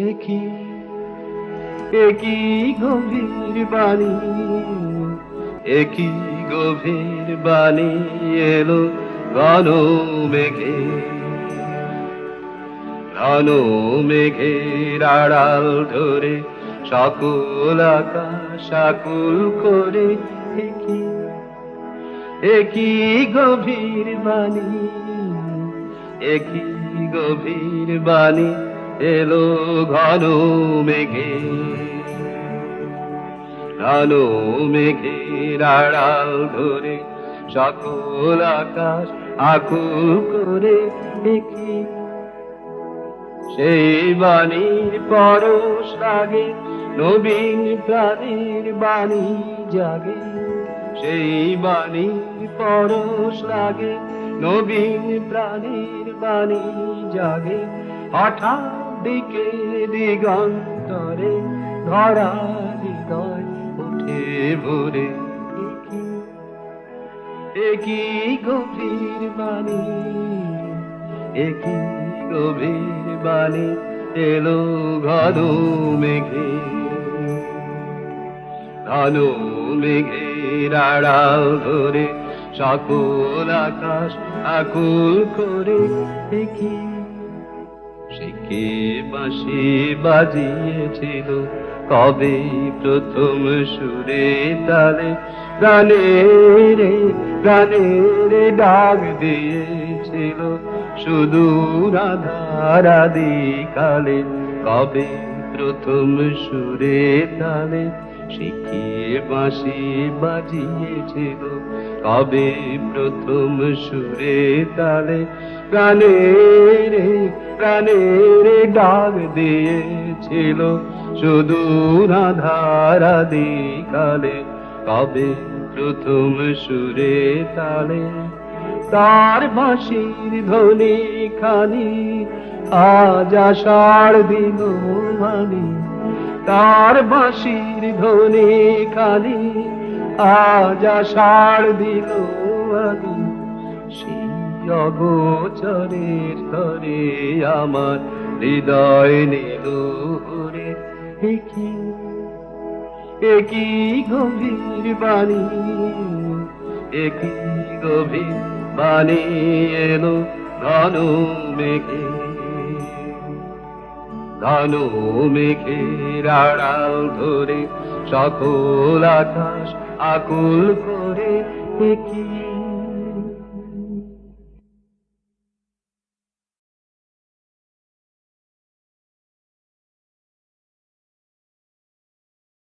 একই একই গভীর বাণী, একই গভীর বাণী এলো ঘন মেঘে ঘন মেঘের আড়াল ধরে সকল আকাশ আকুল করে একই একই গভীর বাণী, একই গভীর বাণী এলো ঘন মেঘে, ঘন মেঘের আড়াল ধরে সকল আকাশ আকুল করে একই সেই বাণীর পরশ লাগে নবীন প্রাণীর বাণী জাগে। সেই বাণীর পরশ লাগে নবীন প্রাণীর বাণী জাগে। হঠাৎ দিকে দিগন্তরে ধরা হৃদয় উঠে ভরে একই গভীর বাণী একই গভীর বাণী এলো ঘন মেঘে, ঘন মেঘের আড়াল ধরে সকল আকাশ আকুল করে শিখে বাঁশি বাজিয়েছিল? কবে প্রথম সুরে তালে গানে রে গানে রে ডাক দিয়েছিল। শুধু রাধারাদি কালে কবে প্রথম সুরে তালে শিখিয়ে বাঁশি বাজিয়েছিল কবে প্রথম সুরে তালে গানে রে প্রাণে রে ডাক দিয়েছিল। শুধু রাধারাদি কালে কবে প্রথম সুরে তালে তার বাঁশির ধ্বনি খানি, আজ আষাঢ় দিন মানি। তার বাঁশির ধ্বনি খানি আজ আষাঢ় দিন মানি সেই অগোচরের তরে আমার হৃদয় নিল রে একই একই গভীর বাণী একই গভীর বাণী এলো ঘন মেঘে। ঘন মেঘের আড়াল ধরে সকল আকাশ আকুল করে একই